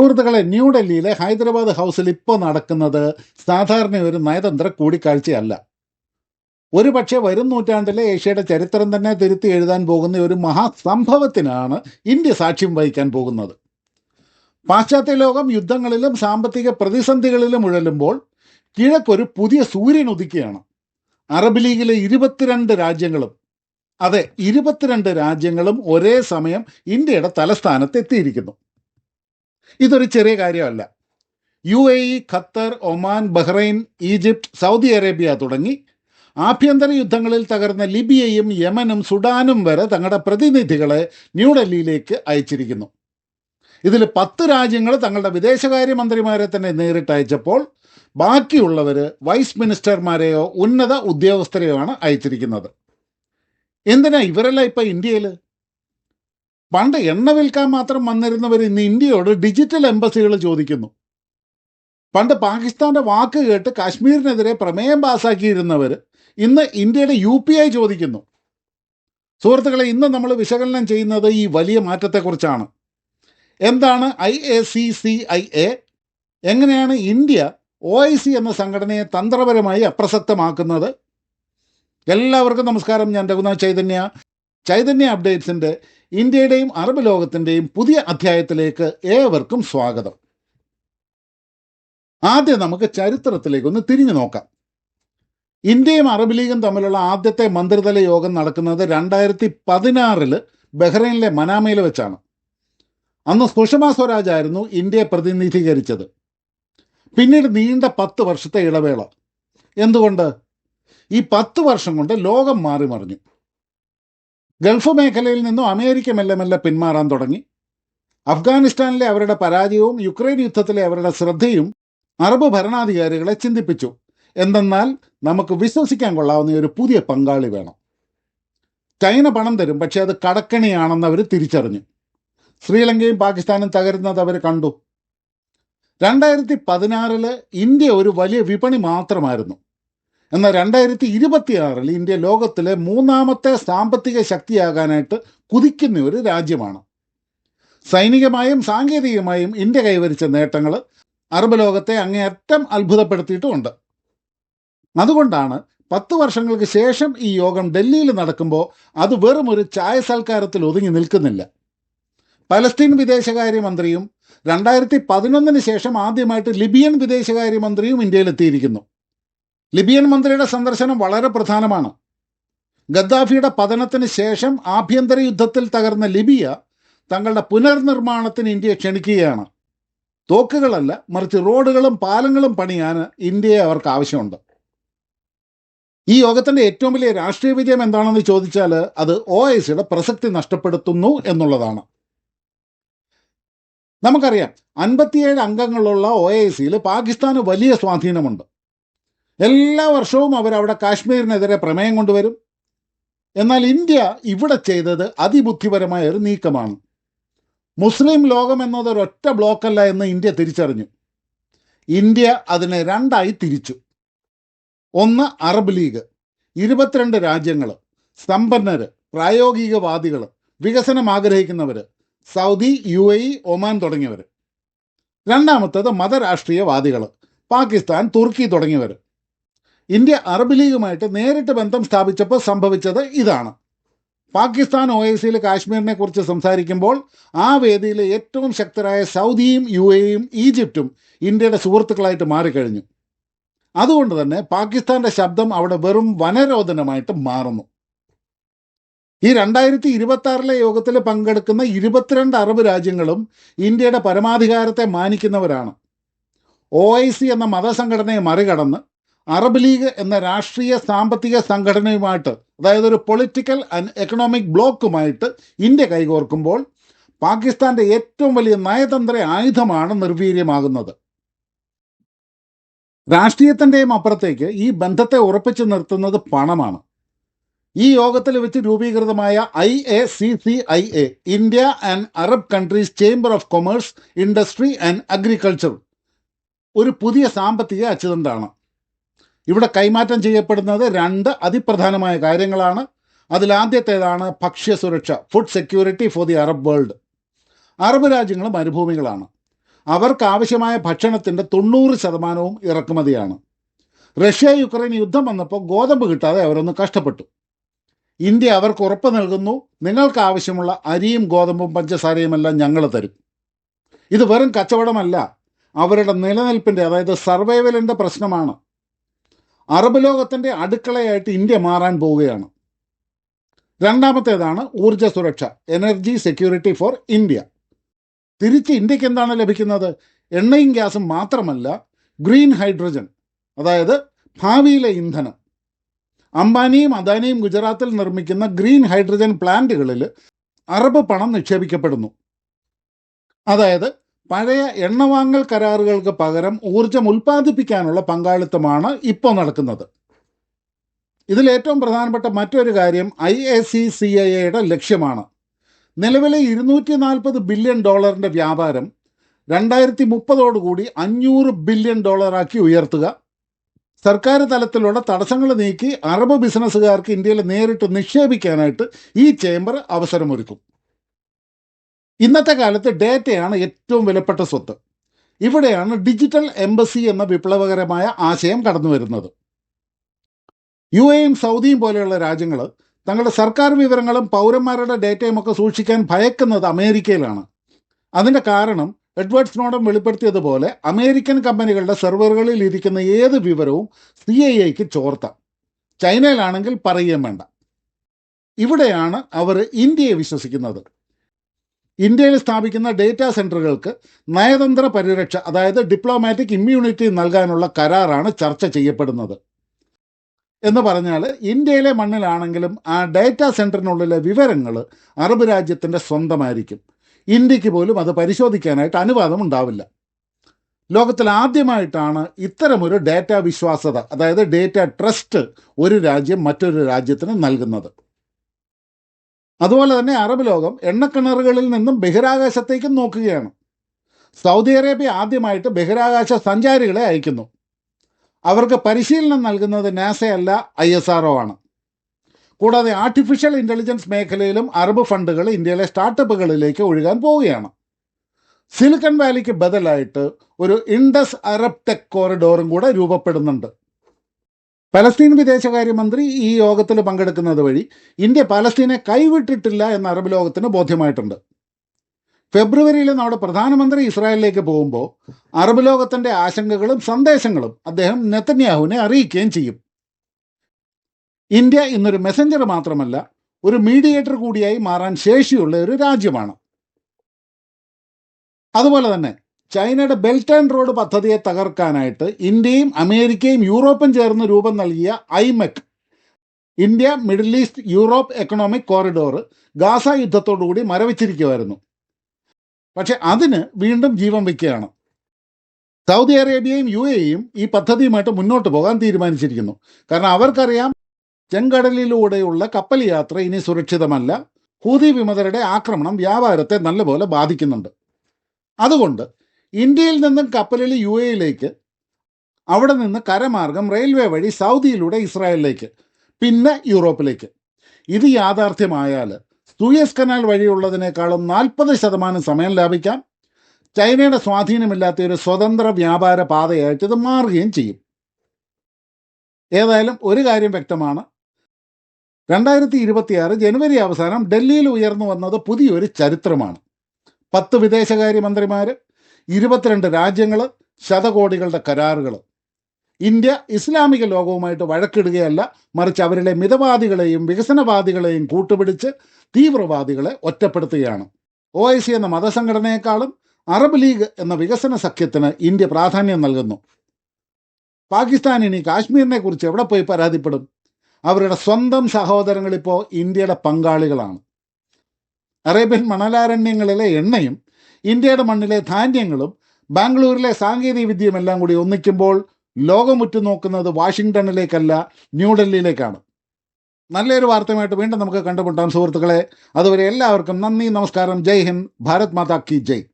സുഹൃത്തുക്കളെ ന്യൂഡൽഹിയിലെ ഹൈദരാബാദ് ഹൗസിൽ ഇപ്പോൾ നടക്കുന്നത് സാധാരണ ഒരു നയതന്ത്ര കൂടിക്കാഴ്ചയല്ല. ഒരു പക്ഷേ വരും നൂറ്റാണ്ടിലെ ഏഷ്യയുടെ ചരിത്രം തന്നെ തിരുത്തി എഴുതാൻ പോകുന്ന ഒരു മഹാസംഭവത്തിനാണ് ഇന്ത്യ സാക്ഷ്യം വഹിക്കാൻ പോകുന്നത്. പാശ്ചാത്യ ലോകം യുദ്ധങ്ങളിലും സാമ്പത്തിക പ്രതിസന്ധികളിലും ഉഴലുമ്പോൾ കിഴക്കൊരു പുതിയ സൂര്യൻ ഉദിക്കുകയാണ്. അറബ് ലീഗിലെ ഇരുപത്തിരണ്ട് രാജ്യങ്ങളും അതെ ഇരുപത്തിരണ്ട് രാജ്യങ്ങളും ഒരേ സമയം ഇന്ത്യയുടെ തലസ്ഥാനത്ത് എത്തിയിരിക്കുന്നു ഇതൊരു ചെറിയ കാര്യമല്ല. U A E Qatar Oman Bahrain Egypt Saudi Arabia തുടങ്ങി ആഭ്യന്തര യുദ്ധങ്ങളിൽ തകർന്ന ലിബിയയും യമനും സുഡാനും വരെ തങ്ങളുടെ പ്രതിനിധികളെ ന്യൂഡൽഹിയിലേക്ക് അയച്ചിരിക്കുന്നു. ഇതിൽ പത്ത് രാജ്യങ്ങൾ തങ്ങളുടെ വിദേശകാര്യമന്ത്രിമാരെ തന്നെ നേരിട്ട് അയച്ചപ്പോൾ ബാക്കിയുള്ളവർ വൈസ് മിനിസ്റ്റർമാരെയോ ഉന്നത ഉദ്യോഗസ്ഥരെയോ ആണ് അയച്ചിരിക്കുന്നത്. എന്തിനാ ഇവരെല്ലാം ഇപ്പം ഇന്ത്യയിൽ പണ്ട് എണ്ണ വിൽക്കാൻ മാത്രം വന്നിരുന്നവർ ഇന്ന് ഇന്ത്യയോട് ഡിജിറ്റൽ എംബസികൾ ചോദിക്കുന്നു. പണ്ട് പാകിസ്ഥാന്റെ വാക്ക് കേട്ട് കാശ്മീരിനെതിരെ പ്രമേയം പാസാക്കിയിരുന്നവർ ഇന്ന് ഇന്ത്യയുടെ യു പി ഐ ചോദിക്കുന്നു. സുഹൃത്തുക്കളെ ഇന്ന് നമ്മൾ വിശകലനം ചെയ്യുന്നത് ഈ വലിയ മാറ്റത്തെക്കുറിച്ചാണ്. എന്താണ് I A C C I A? എങ്ങനെയാണ് ഇന്ത്യ ഒ ഐ സി എന്ന സംഘടനയെ തന്ത്രപരമായി അപ്രസക്തമാക്കുന്നത്? എല്ലാവർക്കും നമസ്കാരം. ഞാൻ രഘുനാഥ് ചൈതന്യ. ചൈതന്യ അപ്ഡേറ്റ്സിന്റെ ഇന്ത്യയുടെയും അറബ് ലോകത്തിന്റെയും പുതിയ അധ്യായത്തിലേക്ക് ഏവർക്കും സ്വാഗതം. ആദ്യം നമുക്ക് ചരിത്രത്തിലേക്ക് ഒന്ന് തിരിഞ്ഞു നോക്കാം. ഇന്ത്യയും അറബ് ലീഗും തമ്മിലുള്ള ആദ്യത്തെ മന്ത്രിതല യോഗം നടക്കുന്നത് രണ്ടായിരത്തി പതിനാറിൽ ബഹ്റൈനിലെ മനാമയിൽ വെച്ചാണ്. അന്ന് സുഷമ സ്വരാജ് ആയിരുന്നു ഇന്ത്യയെ പ്രതിനിധീകരിച്ചത്. പിന്നീട് നീണ്ട പത്ത് വർഷത്തെ ഇടവേള. എന്തുകൊണ്ട്? ഈ പത്ത് വർഷം കൊണ്ട് ലോകം മാറി മറിഞ്ഞു ഗൾഫ് മേഖലയിൽ നിന്നും അമേരിക്ക മെല്ലെ മെല്ലെ പിന്മാറാൻ തുടങ്ങി. അഫ്ഗാനിസ്ഥാനിലെ അവരുടെ പരാജയവും യുക്രൈൻ യുദ്ധത്തിലെ അവരുടെ ശ്രദ്ധയും അറബ് ഭരണാധികാരികളെ ചിന്തിപ്പിച്ചു. എന്തെന്നാൽ നമുക്ക് വിശ്വസിക്കാൻ കൊള്ളാവുന്ന ഒരു പുതിയ പങ്കാളി വേണം. ചൈന പണം തരും പക്ഷേ അത് കടക്കണിയാണെന്ന് അവർ തിരിച്ചറിഞ്ഞു. ശ്രീലങ്കയും പാകിസ്ഥാനും തകരുന്നത് അവർ കണ്ടു. രണ്ടായിരത്തി പതിനാറിൽ ഇന്ത്യ ഒരു വലിയ വിപണി മാത്രമായിരുന്നു. എന്നാൽ രണ്ടായിരത്തി ഇരുപത്തിയാറിൽ ഇന്ത്യ ലോകത്തിലെ മൂന്നാമത്തെ സാമ്പത്തിക ശക്തിയാകാനായിട്ട് കുതിക്കുന്ന ഒരു രാജ്യമാണ്. സൈനികമായും സാങ്കേതികമായും ഇന്ത്യ കൈവരിച്ച നേട്ടങ്ങൾ അറബ് ലോകത്തെ അങ്ങേയറ്റം അത്ഭുതപ്പെടുത്തിയിട്ടുമുണ്ട്. അതുകൊണ്ടാണ് പത്ത് വർഷങ്ങൾക്ക് ശേഷം ഈ യോഗം ഡൽഹിയിൽ നടക്കുമ്പോൾ അത് വെറും ഒരു ചായ സൽക്കാരത്തിൽ ഒതുങ്ങി നിൽക്കുന്നില്ല. പലസ്തീൻ വിദേശകാര്യമന്ത്രിയും രണ്ടായിരത്തി പതിനൊന്നിന് ശേഷം ആദ്യമായിട്ട് ലിബിയൻ വിദേശകാര്യമന്ത്രിയും ഇന്ത്യയിലെത്തിയിരിക്കുന്നു. ലിബിയൻ മന്ത്രിയുടെ സന്ദർശനം വളരെ പ്രധാനമാണ്. ഗദ്ദാഫിയുടെ പതനത്തിന് ശേഷം ആഭ്യന്തര യുദ്ധത്തിൽ തകർന്ന ലിബിയ തങ്ങളുടെ പുനർനിർമ്മാണത്തിന് ഇന്ത്യയെ ക്ഷണിക്കുകയാണ്. തോക്കുകളല്ല മറിച്ച് റോഡുകളും പാലങ്ങളും പണിയാൻ ഇന്ത്യയെ അവർക്ക് ആവശ്യമുണ്ട്. ഈ യോഗത്തിന്റെ ഏറ്റവും വലിയ രാഷ്ട്രീയ വിജയം എന്താണെന്ന് ചോദിച്ചാൽ അത് ഒ ഐ സിയുടെ പ്രസക്തി നഷ്ടപ്പെടുത്തുന്നു എന്നുള്ളതാണ്. നമുക്കറിയാം അൻപത്തിയേഴ് അംഗങ്ങളുള്ള ഒ ഐ സിയിൽ പാകിസ്ഥാന് വലിയ സ്വാധീനമുണ്ട്. എല്ലാ വർഷവും അവരവിടെ കാശ്മീരിനെതിരെ പ്രമേയം കൊണ്ടുവരും. എന്നാൽ ഇന്ത്യ ഇവിടെ ചെയ്തത് അതിബുദ്ധിപരമായ ഒരു നീക്കമാണ്. മുസ്ലിം ലോകം എന്നത് ഒരൊറ്റ ബ്ലോക്കല്ല എന്ന് ഇന്ത്യ തിരിച്ചറിഞ്ഞു. ഇന്ത്യ അതിനെ രണ്ടായി തിരിച്ചു. ഒന്ന് അറബ് ലീഗ് ഇരുപത്തിരണ്ട് രാജ്യങ്ങൾ സമ്പന്നർ പ്രായോഗികവാദികൾ വികസനം ആഗ്രഹിക്കുന്നവർ സൗദി യു എ ഒമാൻ തുടങ്ങിയവർ രണ്ടാമത്തത് മതരാഷ്ട്രീയവാദികൾ പാകിസ്ഥാൻ തുർക്കി തുടങ്ങിയവർ ഇന്ത്യ അറബ് ലീഗുമായിട്ട് നേരിട്ട് ബന്ധം സ്ഥാപിച്ചപ്പോൾ സംഭവിച്ചത് ഇതാണ്. പാകിസ്ഥാൻ ഒ ഐ സിയിൽ കാശ്മീരിനെ കുറിച്ച് സംസാരിക്കുമ്പോൾ ആ വേദിയിലെ ഏറ്റവും ശക്തരായ സൗദിയും യു എയും ഈജിപ്തും ഇന്ത്യയുടെ സുഹൃത്തുക്കളായിട്ട് മാറിക്കഴിഞ്ഞു. അതുകൊണ്ട് തന്നെ പാകിസ്ഥാന്റെ ശബ്ദം അവിടെ വെറും വനരോധനമായിട്ട് മാറുന്നു. ഈ രണ്ടായിരത്തി ഇരുപത്തി ആറിലെ യോഗത്തിൽ പങ്കെടുക്കുന്ന ഇരുപത്തിരണ്ട് അറബ് രാജ്യങ്ങളും ഇന്ത്യയുടെ പരമാധികാരത്തെ മാനിക്കുന്നവരാണ്. ഒ ഐ സി എന്ന മതസംഘടനയെ മറികടന്ന് അറബ് ലീഗ് എന്ന രാഷ്ട്രീയ സാമ്പത്തിക സംഘടനയുമായിട്ട് അതായത് ഒരു പൊളിറ്റിക്കൽ ആൻഡ് എക്കണോമിക് ബ്ലോക്കുമായിട്ട് ഇന്ത്യ കൈകോർക്കുമ്പോൾ പാകിസ്ഥാന്റെ ഏറ്റവും വലിയ നയതന്ത്ര ആയുധമാണ് നിർവീര്യമാകുന്നത്. രാഷ്ട്രീയത്തിന്റെയും അപ്പുറത്തേക്ക് ഈ ബന്ധത്തെ ഉറപ്പിച്ചു നിർത്തുന്നത് പണമാണ്. ഈ യോഗത്തിൽ വെച്ച് രൂപീകൃതമായ I A C C I A India and Arab countries chamber of commerce industry and agriculture ഒരു പുതിയ സാമ്പത്തിക അച്ചുതണ്ടാണ്. ഇവിടെ കൈമാറ്റം ചെയ്യപ്പെടുന്നത് രണ്ട് അതിപ്രധാനമായ കാര്യങ്ങളാണ്. അതിലാദ്യത്തേതാണ് ഭക്ഷ്യസുരക്ഷ food security for the Arab world Arab രാജ്യങ്ങൾ മരുഭൂമികളാണ്. അവർക്ക് ആവശ്യമായ ഭക്ഷണത്തിന്റെ തൊണ്ണൂറ് ശതമാനവും ഇറക്കുമതിയാണ്. റഷ്യ യുക്രൈൻ യുദ്ധം വന്നപ്പോൾ ഗോതമ്പ് കിട്ടാതെ അവരൊന്ന് കഷ്ടപ്പെട്ടു. ഇന്ത്യ അവർക്ക് ഉറപ്പ് നൽകുന്നു നിങ്ങൾക്ക് ആവശ്യമുള്ള അരിയും ഗോതമ്പും പഞ്ചസാരയും എല്ലാം ഞങ്ങൾ തരും. ഇത് വെറും കച്ചവടമല്ല അവരുടെ നിലനിൽപ്പിന്റെ അതായത് സർവൈവലിന്റെ പ്രശ്നമാണ്. അറബ് ലോകത്തിന്റെ അടുക്കളയായിട്ട് ഇന്ത്യ മാറാൻ പോവുകയാണ്. രണ്ടാമത്തേതാണ് ഊർജ സുരക്ഷ എനർജി സെക്യൂരിറ്റി ഫോർ ഇന്ത്യ തിരിച്ച് ഇന്ത്യയ്ക്ക് എന്താണ് ലഭിക്കുന്നത്? എണ്ണയും ഗ്യാസും മാത്രമല്ല ഗ്രീൻ ഹൈഡ്രജൻ അതായത് ഭാവിയിലെ ഇന്ധനം. അംബാനിയും അദാനിയും ഗുജറാത്തിൽ നിർമ്മിക്കുന്ന ഗ്രീൻ ഹൈഡ്രജൻ പ്ലാന്റുകളിൽ അറബ് പണം നിക്ഷേപിക്കപ്പെടുന്നു. അതായത് പഴയ എണ്ണ വാങ്ങൽ കരാറുകൾക്ക് പകരം ഊർജം ഉൽപ്പാദിപ്പിക്കാനുള്ള പങ്കാളിത്തമാണ് ഇപ്പോൾ നടക്കുന്നത്. ഇതിൽ ഏറ്റവും പ്രധാനപ്പെട്ട മറ്റൊരു കാര്യം I A C C I എയുടെ ലക്ഷ്യമാണ്. നിലവിലെ ഇരുന്നൂറ്റി നാൽപ്പത് ബില്യൺ ഡോളറിന്റെ വ്യാപാരം രണ്ടായിരത്തി മുപ്പതോടുകൂടി അഞ്ഞൂറ് ബില്യൺ ഡോളറാക്കി ഉയർത്തുക. സർക്കാർ തലത്തിലുള്ള തടസ്സങ്ങൾ നീക്കി അറബ് ബിസിനസ്സുകാർക്ക് ഇന്ത്യയിൽ നേരിട്ട് നിക്ഷേപിക്കാനായിട്ട് ഈ ചേംബർ അവസരമൊരുക്കും. ഇന്നത്തെ കാലത്ത് ഡേറ്റയാണ് ഏറ്റവും വിലപ്പെട്ട സ്വത്ത്. ഇവിടെയാണ് ഡിജിറ്റൽ എംബസി എന്ന വിപ്ലവകരമായ ആശയം കടന്നു വരുന്നത്. യു എയും സൗദിയും പോലെയുള്ള രാജ്യങ്ങൾ തങ്ങളുടെ സർക്കാർ വിവരങ്ങളും പൗരന്മാരുടെ ഡേറ്റയും ഒക്കെ സൂക്ഷിക്കാൻ ഭയക്കുന്നത് അമേരിക്കയിലാണ്. അതിന്റെ കാരണം എഡ്വേർഡ് സ്നോഡൻ വെളിപ്പെടുത്തിയതുപോലെ അമേരിക്കൻ കമ്പനികളുടെ സെർവറുകളിൽ ഇരിക്കുന്ന ഏത് വിവരവും സി ഐ ഐക്ക് ചോർത്താം. ചൈനയിലാണെങ്കിൽ പറയുകയും വേണ്ട. ഇവിടെയാണ് അവർ ഇന്ത്യയെ വിശ്വസിക്കുന്നത്. ഇന്ത്യയിൽ സ്ഥാപിക്കുന്ന ഡേറ്റാ സെന്ററുകൾക്ക് നയതന്ത്ര പരിരക്ഷ അതായത് ഡിപ്ലോമാറ്റിക് ഇമ്മ്യൂണിറ്റി നൽകാനുള്ള കരാറാണ് ചർച്ച ചെയ്യപ്പെടുന്നത്. എന്ന് പറഞ്ഞാൽ ഇന്ത്യയിലെ മണ്ണിലാണെങ്കിലും ആ ഡേറ്റാ സെന്ററിനുള്ളിലെ വിവരങ്ങൾ അറബ് രാജ്യത്തിന്റെ സ്വന്തമായിരിക്കും. ഇന്ത്യയ്ക്ക് പോലും അത് പരിശോധിക്കാനായിട്ട് അനുവാദം ഉണ്ടാവില്ല. ലോകത്തിൽ ആദ്യമായിട്ടാണ് ഇത്തരമൊരു ഡേറ്റ വിശ്വാസത അതായത് ഡേറ്റ ട്രസ്റ്റ് ഒരു രാജ്യം മറ്റൊരു രാജ്യത്തിന് നൽകുന്നത്. അതുപോലെ തന്നെ അറബ് ലോകം എണ്ണക്കിണറുകളിൽ നിന്നും ബഹിരാകാശത്തേക്കും നോക്കുകയാണ്. സൗദി അറേബ്യ ആദ്യമായിട്ട് ബഹിരാകാശ സഞ്ചാരികളെ അയക്കുന്നു. അവർക്ക് പരിശീലനം നൽകുന്നത് നാസയല്ല ഐ എസ് ആർ ആണ്. കൂടാതെ ആർട്ടിഫിഷ്യൽ ഇന്റലിജൻസ് മേഖലയിലും അറബ് ഫണ്ടുകൾ ഇന്ത്യയിലെ സ്റ്റാർട്ടപ്പുകളിലേക്ക് ഒഴുകാൻ പോവുകയാണ്. സിലിക്കൺ വാലിക്ക് ബദലായിട്ട് ഒരു ഇൻഡസ് അറബ് ടെക് കോറിഡോറും കൂടെ രൂപപ്പെടുന്നുണ്ട്. പലസ്തീൻ വിദേശകാര്യമന്ത്രി ഈ യോഗത്തിൽ പങ്കെടുക്കുന്നത് വഴി ഇന്ത്യ പലസ്തീനെ കൈവിട്ടിട്ടില്ല എന്ന് അറബ് ലോകത്തിന് ബോധ്യമായിട്ടുണ്ട്. ഫെബ്രുവരിയിൽ നമ്മുടെ പ്രധാനമന്ത്രി ഇസ്രായേലിലേക്ക് പോകുമ്പോൾ അറബ് ലോകത്തിന്റെ ആശങ്കകളും സന്ദേശങ്ങളും അദ്ദേഹം നെത്തന്യാഹുവിനെ അറിയിക്കുകയും ചെയ്യും. ഇന്ത്യ ഇന്നൊരു മെസഞ്ചർ മാത്രമല്ല ഒരു മീഡിയേറ്റർ കൂടിയായി മാറാൻ ശേഷിയുള്ള ഒരു രാജ്യമാണ്. അതുപോലെ തന്നെ ചൈനയുടെ ബെൽറ്റ് ആൻഡ് റോഡ് പദ്ധതിയെ തകർക്കാനായിട്ട് ഇന്ത്യയും അമേരിക്കയും യൂറോപ്പും ചേർന്ന് രൂപം നൽകിയ IMEC India Middle East Europe economic corridor Gaza യുദ്ധത്തോടുകൂടി മരവിച്ചിരിക്കുമായിരുന്നു പക്ഷെ അതിന് വീണ്ടും ജീവൻ വയ്ക്കുകയാണ്. സൗദി അറേബ്യയും യു എയും ഈ പദ്ധതിയുമായിട്ട് മുന്നോട്ട് പോകാൻ തീരുമാനിച്ചിരിക്കുന്നു. കാരണം അവർക്കറിയാം ചെങ്കടലിലൂടെയുള്ള കപ്പൽ യാത്ര ഇനി സുരക്ഷിതമല്ല. ഹൂതി വിമതരുടെ ആക്രമണം വ്യാപാരത്തെ നല്ലപോലെ ബാധിക്കുന്നുണ്ട്. അതുകൊണ്ട് ഇന്ത്യയിൽ നിന്നും കപ്പലിൽ യു എയിലേക്ക് അവിടെ നിന്ന് കരമാർഗം റെയിൽവേ വഴി സൗദിയിലൂടെ ഇസ്രായേലിലേക്ക് പിന്നെ യൂറോപ്പിലേക്ക്. ഇത് യാഥാർത്ഥ്യമായാൽ സൂയസ് കനാൽ വഴിയുള്ളതിനേക്കാളും നാൽപ്പത് ശതമാനം സമയം ലാഭിക്കാം. ചൈനയുടെ സ്വാധീനമില്ലാത്ത ഒരു സ്വതന്ത്ര വ്യാപാര പാതയായിട്ട് ഇത് മാറുകയും ചെയ്യും. ഏതായാലും ഒരു കാര്യം വ്യക്തമാണ്. രണ്ടായിരത്തി ഇരുപത്തിയാറ് ജനുവരി അവസാനം ഡൽഹിയിൽ ഉയർന്നു വന്നത് പുതിയൊരു ചരിത്രമാണ്. പത്ത് വിദേശകാര്യമന്ത്രിമാർ ഇരുപത്തിരണ്ട് രാജ്യങ്ങൾ ശതകോടികളുടെ കരാറുകൾ ഇന്ത്യ ഇസ്ലാമിക ലോകവുമായിട്ട് വഴക്കിടുകയല്ല മറിച്ച് അവരിലെ മിതവാദികളെയും വികസനവാദികളെയും കൂട്ടുപിടിച്ച് തീവ്രവാദികളെ ഒറ്റപ്പെടുത്തുകയാണ്. ഒ ഐ സി എന്ന മതസംഘടനയെക്കാളും അറബ് ലീഗ് എന്ന വികസന സഖ്യത്തിന് ഇന്ത്യ പ്രാധാന്യം നൽകുന്നു. പാകിസ്ഥാൻ ഇനി കാശ്മീരിനെ കുറിച്ച് എവിടെ പോയി പരാതിപ്പെടും? അവരുടെ സ്വന്തം സഹോദരങ്ങൾ ഇപ്പോൾ ഇന്ത്യയുടെ പങ്കാളികളാണ്. അറേബ്യൻ മണലാരണ്യങ്ങളിലെ എണ്ണയും ഇന്ത്യയുടെ മണ്ണിലെ ധാന്യങ്ങളും ബാംഗ്ലൂരിലെ സാങ്കേതിക വിദ്യയും എല്ലാം കൂടി ഒന്നിക്കുമ്പോൾ ലോകമുറ്റു നോക്കുന്നത് വാഷിങ്ടണിലേക്കല്ല ന്യൂഡൽഹിയിലേക്കാണ്. നല്ലൊരു വാർത്തയുമായിട്ട് വീണ്ടും നമുക്ക് കണ്ടുമുട്ടാം സുഹൃത്തുക്കളെ. അതുവരെ എല്ലാവർക്കും നന്ദി നമസ്കാരം. ജയ് ഹിന്ദ് ഭാരത് മാതാ കി ജയ്.